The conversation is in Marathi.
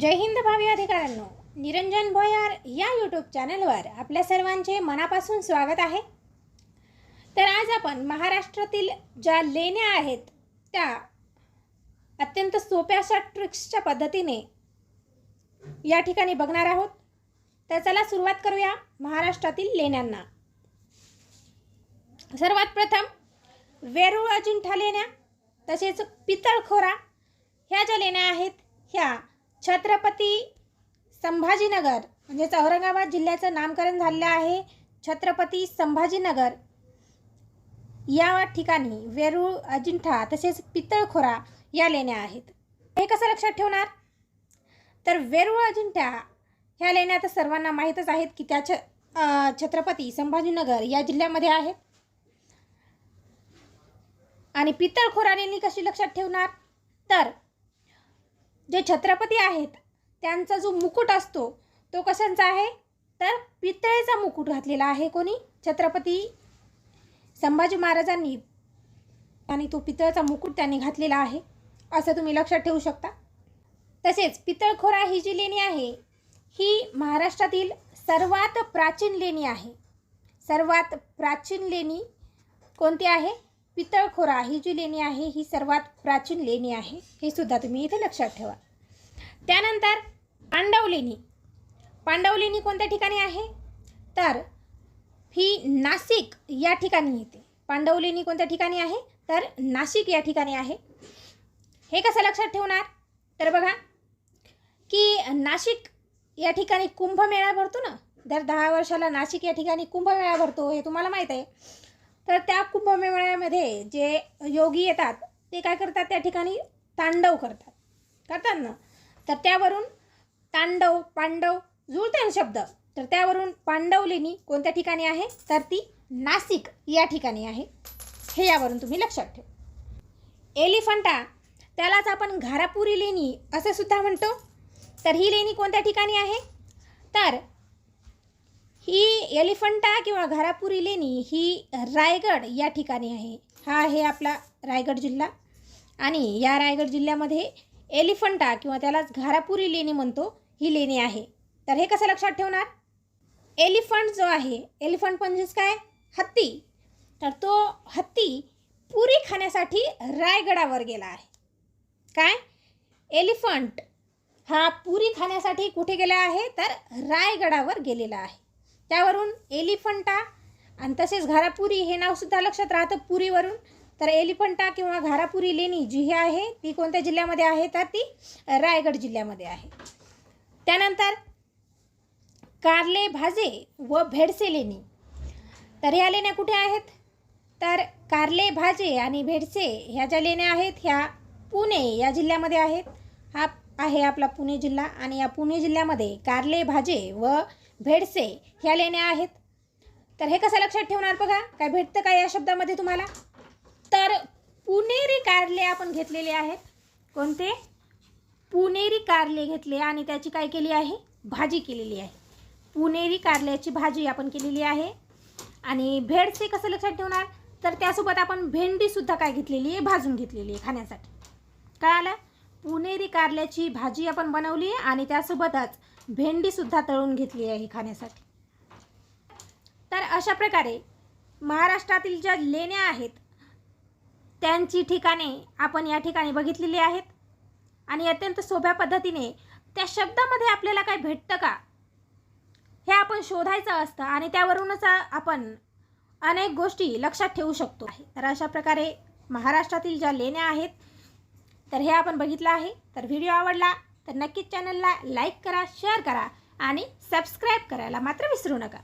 जय हिंद भावी अधिकाऱ्यांनो. निरंजन भोयार या यूट्यूब चॅनलवर आपल्या सर्वांचे मनापासून स्वागत आहे. तर आज आपण महाराष्ट्रातील ज्या लेण्या आहेत त्या अत्यंत सोप्या अशा ट्रिक्सच्या पद्धतीने या ठिकाणी बघणार आहोत. तर चला सुरुवात करूया महाराष्ट्रातील लेण्यांना. सर्वात प्रथम वेरूळ अजिंठा लेण्या तसेच पितळखोरा ह्या ज्या लेण्या आहेत ह्या छत्रपती संभाजीनगर म्हणजेच औरंगाबाद जिल्ह्याचं नामकरण झालेलं आहे छत्रपती संभाजीनगर. या ठिकाणी वेरूळ अजिंठा तसेच पितळखोरा या लेण्या आहेत. हे कसं लक्षात ठेवणार? तर वेरूळ अजिंठा ह्या लेण्या तर सर्वांना माहीतच आहेत की त्या छ छत्रपती संभाजीनगर या जिल्ह्यामध्ये आहेत. आणि पितळखोरा लेणी कशी लक्षात ठेवणार? तर जे छत्रपती आहेत त्यांचा जो मुकुट असतो तो कशांचा आहे? तर पितळेचा मुकुट घातलेला आहे कोणी? छत्रपती संभाजी महाराजांनी. आणि तो पितळचा मुकुट त्यांनी घातलेला आहे. असं तुम्ही लक्षात ठेवू शकता. तसेच पितळखोरा ही जी लेणी आहे ही महाराष्ट्रातील सर्वात प्राचीन लेणी आहे. सर्वात प्राचीन लेणी कोणती आहे? पितळखोरा ही जी लेणी आहे ही सर्वात प्राचीन लेणी आहे. हे सुद्धा तुम्ही इथे लक्षात ठेवा. त्यानंतर पांडव लेणी. पांडव लेणी कोणत्या ठिकाणी आहे? तर ही नाशिक या ठिकाणी येते. पांडव लेणी कोणत्या ठिकाणी आहे? तर नाशिक या ठिकाणी आहे. हे कसं लक्षात ठेवणार? तर बघा की नाशिक या ठिकाणी कुंभमेळा भरतो ना? दर दहा वर्षाला नाशिक या ठिकाणी कुंभमेळा भरतो हे तुम्हाला माहीत आहे. तर त्या कुंभमेळ्यामध्ये जे योगी येतात ते काय करतात त्या ठिकाणी? तांडव करतात. करतात ना? तर त्यावरून तांडव पांडव जुळते शब्द. तर त्यावरून पांडव लेणी कोणत्या ठिकाणी आहे? तर ती नाशिक या ठिकाणी आहे. हे यावरून तुम्ही लक्षात ठेवा. एलिफंटा त्यालाच आपण घारापुरी लेणी असं सुद्धा म्हणतो. तर ही लेणी कोणत्या ठिकाणी आहे? तर ही एलिफंटा किंवा घारापुरी लेणी ही रायगड या ठिकाणी आहे. हा आहे आपला रायगड जिल्हा. आणि या रायगड जिल्ह्यामध्ये एलिफंटा किंवा त्यालाच घारापुरी लेणी म्हणतो ही लेणी आहे. तर हे कसं लक्षात ठेवणार? एलिफंट जो आहे एलिफंट म्हणजेच काय? हत्ती. तर तो हत्ती पुरी खाण्यासाठी रायगडावर गेला आहे. काय? एलिफंट हा पुरी खाण्यासाठी कुठे गेला आहे? तर रायगडावर गेलेला आहे. त्यावरून एलिफंटा आणि तसेच घारापुरी हे नावसुद्धा लक्षात राहतं पुरीवरून. तर एलिफंटा किंवा घारापुरी लेणी जी ही आहे ती कोणत्या जिल्ह्यामध्ये आहे? तर ती रायगड जिल्ह्यामध्ये आहे. त्यानंतर कारले भाजे व भेडसे लेणी. तर ह्या लेण्या कुठे आहेत? तर कारले भाजे आणि भेडसे ह्या ज्या लेण्या आहेत ह्या पुणे या जिल्ह्यामध्ये आहेत. हा आहे आपला पुणे जिल्हा आणि या पुणे जिल्ह्यामध्ये कारले भाजे व भेडसे ह्या लेण्या आहेत. तर हे कसं लक्षात ठेवणार बघा? काय भेटतं का या शब्दामध्ये तुम्हाला? तर पुणेरी कारले आपण घेतलेले आहेत. कोणते? पुणेरी कारले घेतले आणि त्याची काय केली आहे? भाजी केलेली आहे. पुणेरी कारल्याची भाजी आपण केलेली आहे. आणि भेडसे कसं लक्षात ठेवणार? तर त्यासोबत आपण भेंडीसुद्धा काय घेतलेली आहे? भाजून घेतलेली आहे खाण्यासाठी. काय आलं पुणेरी कारल्याची भाजी आपण बनवली आहे आणि त्यासोबतच भेंडीसुद्धा तळून घेतली आहे खाण्यासाठी. तर अशा प्रकारे महाराष्ट्रातील ज्या लेण्या आहेत त्यांची ठिकाणे आपण या ठिकाणी बघितलेली आहेत. आणि अत्यंत सोप्या पद्धतीने त्या शब्दामध्ये आपल्याला काय भेटतं का हे आपण शोधायचं असतं आणि त्यावरूनच आपण अनेक गोष्टी लक्षात ठेवू शकतो. तर अशा प्रकारे महाराष्ट्रातील ज्या लेण्या आहेत तर हे आपण बघितलं आहे. तर व्हिडिओ आवडला तर नक्कीच चॅनलला लाईक करा शेअर करा आणि सबस्क्राईब करायला मात्र विसरू नका.